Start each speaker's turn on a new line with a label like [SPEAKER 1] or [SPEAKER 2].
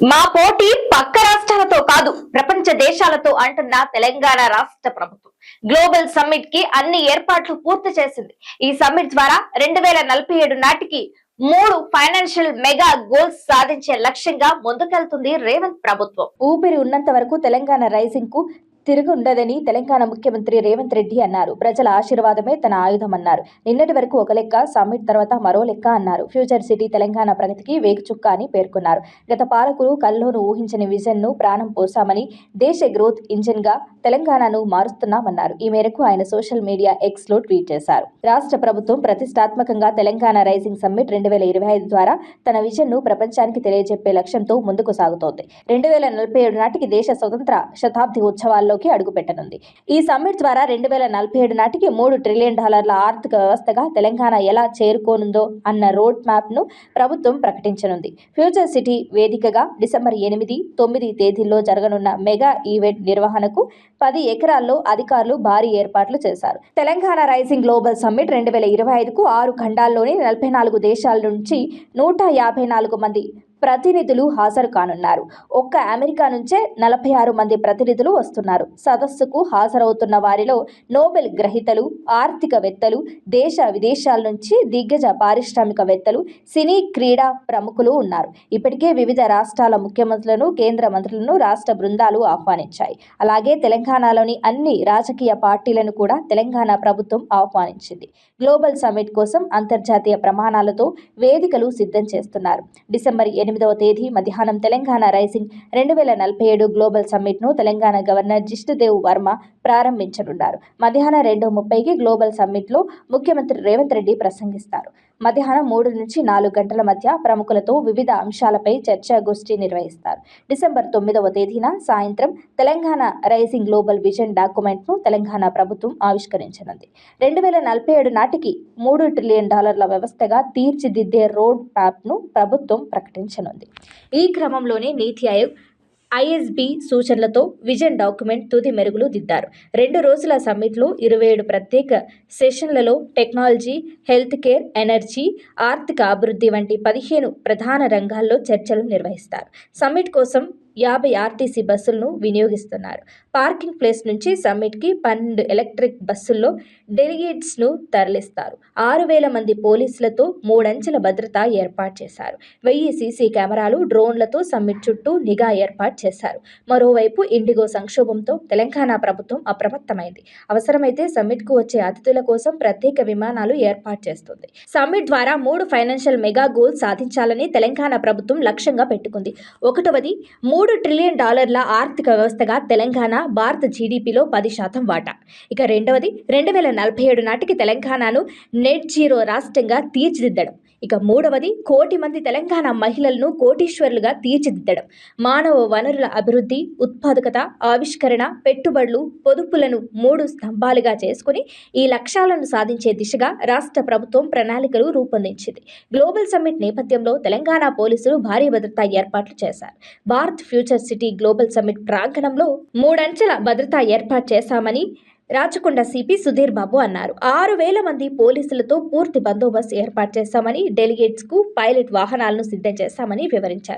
[SPEAKER 1] మా పోటీ పక్క రాష్ట్రాలతో కాదు ప్రపంచ దేశాలతో అంటున్న తెలంగాణ రాష్ట్ర ప్రభుత్వం. గ్లోబల్ సమ్మిట్కి అన్ని ఏర్పాట్లు పూర్తి చేసింది. ఈ సమ్మిట్ ద్వారా రెండు వేల నలభై ఏడు నాటికి మూడు ఫైనాన్షియల్ మెగా గోల్స్ సాధించే లక్ష్యంగా ముందుకెళ్తుంది రేవంత్ ప్రభుత్వం. ఊపిరి ఉన్నంత వరకు తెలంగాణ రైజింగ్కు తిరుగుండదని తెలంగాణ ముఖ్యమంత్రి రేవంత్ రెడ్డి అన్నారు. ప్రజల ఆశీర్వాదమే తన ఆయుధం అన్నారు నిన్నటి వరకు ఒక లెక్క సమ్మిట్ తర్వాత మరో లెక్క అన్నారు. ఫ్యూచర్ సిటీ తెలంగాణ ప్రగతికి వేగుచుక్క అని పేర్కొన్నారు. గత పాలకులు కల్లోను ఊహించని విజన్ను ప్రాణం పోసామని దేశ గ్రోత్ ఇంజిన్గా తెలంగాణను మారుస్తున్నామన్నారు. ఈ మేరకు ఆయన సోషల్ మీడియా ఎక్స్లో ట్వీట్ చేశారు. రాష్ట్ర ప్రభుత్వం ప్రతిష్టాత్మకంగా తెలంగాణ రైజింగ్ సమ్మిట్ రెండు వేల ఇరవై ఐదు ద్వారా తన విజన్ను ప్రపంచానికి తెలియజెప్పే లక్ష్యంతో ముందుకు సాగుతోంది. రెండు వేల నలభై ఏడు నాటికి దేశ స్వతంత్ర శతాబ్ది ఉత్సవాల్లో ఉత్సవాల్లోకి అడుగుపెట్టనుంది. ఈ సమ్మిట్ ద్వారా రెండు వేల నలభై ఏడు నాటికి మూడు ట్రిలియన్ డాలర్ల ఆర్థిక వ్యవస్థగా తెలంగాణ ఎలా చేరుకోనుందో అన్న రోడ్ మ్యాప్ను ప్రభుత్వం ప్రకటించనుంది. ఫ్యూచర్ సిటీ వేదికగా డిసెంబర్ ఎనిమిది తొమ్మిది తేదీల్లో జరగనున్న మెగా ఈవెంట్ నిర్వహణకు పది ఎకరాల్లో అధికారులు భారీ ఏర్పాట్లు చేశారు. తెలంగాణ రైజింగ్ గ్లోబల్ సమ్మిట్ రెండు వేల ఇరవై ఐదుకు ఆరు ఖండాల్లోని నలభై నాలుగు దేశాల నుంచి నూట యాభై నాలుగు మంది ప్రతినిధులు హాజరు కానున్నారు. ఒక్క అమెరికా నుంచే నలభై ఆరు మంది ప్రతినిధులు వస్తున్నారు. సదస్సుకు హాజరవుతున్న వారిలో నోబెల్ గ్రహీతలు ఆర్థికవేత్తలు దేశ విదేశాల నుంచి దిగ్గజ పారిశ్రామికవేత్తలు సినీ క్రీడా ప్రముఖులు ఉన్నారు. ఇప్పటికే వివిధ రాష్ట్రాల ముఖ్యమంత్రులను కేంద్ర మంత్రులను రాష్ట్ర బృందాలు ఆహ్వానించాయి. అలాగే తెలంగాణలోని అన్ని రాజకీయ పార్టీలను కూడా తెలంగాణ ప్రభుత్వం ఆహ్వానించింది. గ్లోబల్ సమ్మిట్ కోసం అంతర్జాతీయ ప్రమాణాలతో వేదికలు సిద్ధం చేస్తున్నారు. డిసెంబర్ ఎనిమిదవ తేదీ మధ్యాహ్నం తెలంగాణ రైసింగ్ రెండు వేల నలభై ఏడు గ్లోబల్ సమ్మిట్ను తెలంగాణ గవర్నర్ జిష్ణుదేవ్ వర్మ ప్రారంభించనున్నారు. మధ్యాహ్నం రెండు ముప్పైకి గ్లోబల్ సమ్మిట్లో ముఖ్యమంత్రి రేవంత్ రెడ్డి ప్రసంగిస్తారు. మధ్యాహ్నం మూడు నుంచి నాలుగు గంటల మధ్య ప్రముఖులతో వివిధ అంశాలపై చర్చాగోష్ఠి నిర్వహిస్తారు. డిసెంబర్ తొమ్మిదవ తేదీన సాయంత్రం తెలంగాణ రైజింగ్ గ్లోబల్ విజన్ డాక్యుమెంట్ను తెలంగాణ ప్రభుత్వం ఆవిష్కరించనుంది. రెండు వేల నలభై ఏడు నాటికి మూడు ట్రిలియన్ డాలర్ల వ్యవస్థగా తీర్చిదిద్దే రోడ్ మ్యాప్ను ప్రభుత్వం ప్రకటించనుంది. ఈ క్రమంలోనే నీతి ఆయోగ్ ఐఎస్బి సూచనలతో విజన్ డాక్యుమెంట్ తుది మెరుగులు దిద్దారు. రెండు రోజుల సమ్మిట్లో ఇరవై ఏడు ప్రత్యేక సెషన్లలో టెక్నాలజీ హెల్త్ కేర్ ఎనర్జీ ఆర్థిక అభివృద్ధి వంటి పదిహేను ప్రధాన రంగాల్లో చర్చలు నిర్వహిస్తారు. సమ్మిట్ కోసం యాభై ఆర్టీసీ బస్సులను వినియోగిస్తున్నారు. పార్కింగ్ ప్లేస్ నుంచి సమ్మిట్కి పన్నెండు ఎలక్ట్రిక్ బస్సుల్లో డెలిగేట్స్ను తరలిస్తారు. ఆరు వేల మంది పోలీసులతో మూడంచెల భద్రత ఏర్పాటు చేశారు. వెయ్యి సీసీ కెమెరాలు డ్రోన్లతో సమ్మిట్ చుట్టూ నిఘా ఏర్పాటు చేశారు. మరోవైపు ఇండిగో సంక్షోభంతో తెలంగాణ ప్రభుత్వం అప్రమత్తమైంది. అవసరమైతే సమ్మిట్కు వచ్చే అతిథుల కోసం ప్రత్యేక విమానాలు ఏర్పాటు చేస్తుంది. సమ్మిట్ ద్వారా మూడు ఫైనాన్షియల్ మెగా గోల్స్ సాధించాలని తెలంగాణ ప్రభుత్వం లక్ష్యంగా పెట్టుకుంది. ఒకటవది మూడు ట్రిలియన్ డాలర్ల ఆర్థిక వ్యవస్థగా తెలంగాణ భారత జీడిపిలో పది శాతం వాటా. ఇక రెండవది రెండు వేల నలభై ఏడు నాటికి తెలంగాణను నెట్ జీరో రాష్ట్రంగా తీర్చిదిద్దడం. ఇక మూడవది కోటి మంది తెలంగాణ మహిళలను కోటీశ్వరులుగా తీర్చిదిద్దడం. మానవ వనరుల అభివృద్ధి ఉత్పాదకత ఆవిష్కరణ పెట్టుబడులు పొదుపులను మూడు స్తంభాలుగా చేసుకుని ఈ లక్ష్యాలను సాధించే దిశగా రాష్ట్ర ప్రభుత్వం ప్రణాళికలు రూపొందించింది. గ్లోబల్ సమ్మిట్ నేపథ్యంలో తెలంగాణ పోలీసులు భారీ భద్రతా ఏర్పాట్లు చేశారు. Bharat future city global summit ప్రాంగణంలో మూడంచెల భద్రతా ఏర్పాటు చేశామని రాచకొండ సిపి సుధీర్ బాబు అన్నారు. ఆరు వేల మంది పోలీసులతో పూర్తి బందోబస్తు ఏర్పాటు చేశామని డెలిగేట్స్కు పైలట్ వాహనాలను సిద్ధం చేశామని వివరించారు.